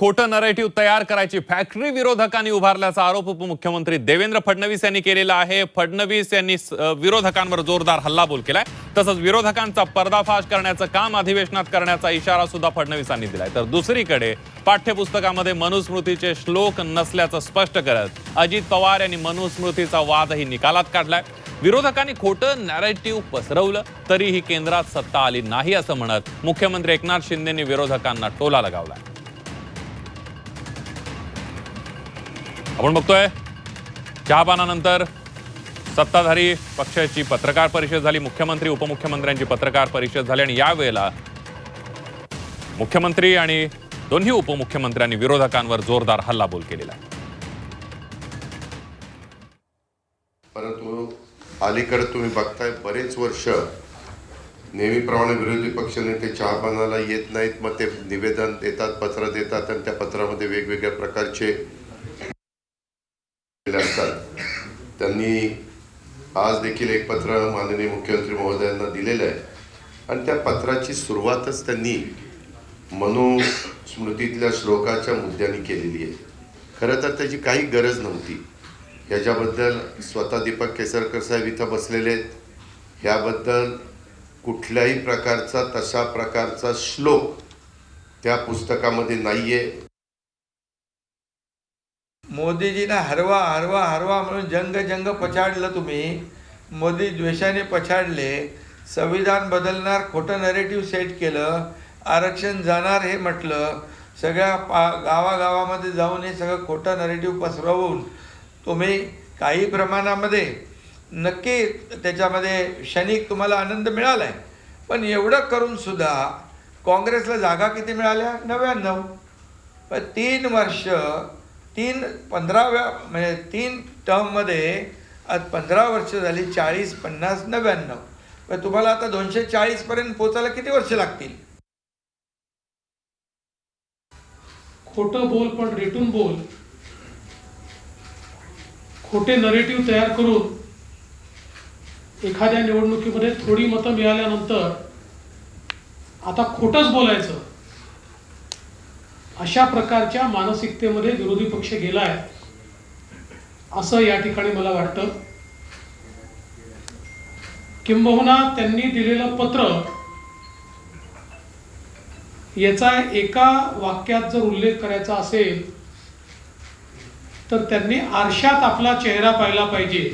खोटं नरेटिव्ह तयार करायची. फॅक्टरी विरोधकांनी उभारल्याचा आरोप उपमुख्यमंत्री देवेंद्र फडणवीस यांनी केलेला आहे. फडणवीस यांनी विरोधकांवर जोरदार हल्लाबोल केलाय. तसंच विरोधकांचा पर्दाफाश करण्याचं काम अधिवेशनात करण्याचा इशारा सुद्धा फडणवीसांनी दिलाय. तर दुसरीकडे पाठ्यपुस्तकामध्ये मनुस्मृतीचे श्लोक नसल्याचं स्पष्ट करत अजित पवार यांनी मनुस्मृतीचा वादही निकालात काढलाय. विरोधकांनी खोटं नॅरेटिव्ह पसरवलं तरीही केंद्रात सत्ता आली नाही असं म्हणत मुख्यमंत्री एकनाथ शिंदेंनी विरोधकांना टोला लगावलाय. आपण बघतोय चहापानानंतर सत्ताधारी पक्षाची पत्रकार परिषद झाली मुख्यमंत्री उपमुख्यमंत्र्यांची पत्रकार परिषद झाली आणि यावेळेला मुख्यमंत्री आणि दोन्ही उपमुख्यमंत्र्यांनी विरोधकांवर जोरदार हल्लाबोल केलेला परंतु अलीकडे तुम्ही बघताय बरेच वर्ष नेहमीप्रमाणे विरोधी पक्षनेते चहापानाला येत नाहीत मग ते निवेदन देतात पत्र देतात आणि त्या पत्रामध्ये वेगवेगळ्या प्रकारचे असतात त्यांनी आज देखील एक पत्र माननीय मुख्यमंत्री महोदयांना दिलेलं आहे. आणि त्या पत्राची सुरुवातच त्यांनी मनुस्मृतीतल्या श्लोकाच्या मुद्द्यांनी केलेली आहे. खरं तर त्याची काही गरज नव्हती. याच्याबद्दल स्वतः दीपक केसरकर साहेब इथं बसलेले आहेत. ह्याबद्दल कुठल्याही प्रकारचा तशा प्रकारचा श्लोक त्या पुस्तकामध्ये नाही आहे मोदीजींना हरवा हरवा हरवा म्हणून जंग जंग पछाडलं तुम्ही. मोदी द्वेषाने पछाडले. संविधान बदलणार खोटं नरेटिव्ह सेट केलं. आरक्षण जाणार हे म्हटलं. सगळ्या पा गावागावामध्ये जाऊन हे सगळं खोटं नरेटिव्ह पसरवून तुम्ही काही प्रमाणामध्ये नक्की त्याच्यामध्ये क्षणिक तुम्हाला आनंद मिळाला आहे पण एवढं करूनसुद्धा काँग्रेसला जागा किती मिळाल्या? नव्याण्णव. पण तीन वर्ष तीन पंधराव्या म्हणजे तीन टर्ममध्ये आज पंधरा वर्ष झाली चाळीस पन्नास नव्याण्णव. तुम्हाला आता दोनशे चाळीसपर्यंत पोचायला किती वर्ष लागतील? खोटं बोल पण रेटून बोल. खोटे नरेटिव्ह तयार करून एखाद्या निवडणुकीमध्ये थोडी मतं मिळाल्यानंतर आता खोटंच बोलायचं. अशा प्रकारच्या मानसिकतेमध्ये विरोधी पक्ष गेलाय असं या ठिकाणी मला वाटतं. किंबहुना त्यांनी दिलेलं पत्र याचा एका वाक्यात जर उल्लेख करायचा असेल तर त्यांनी आरशात आपला चेहरा पाहिला पाहिजे.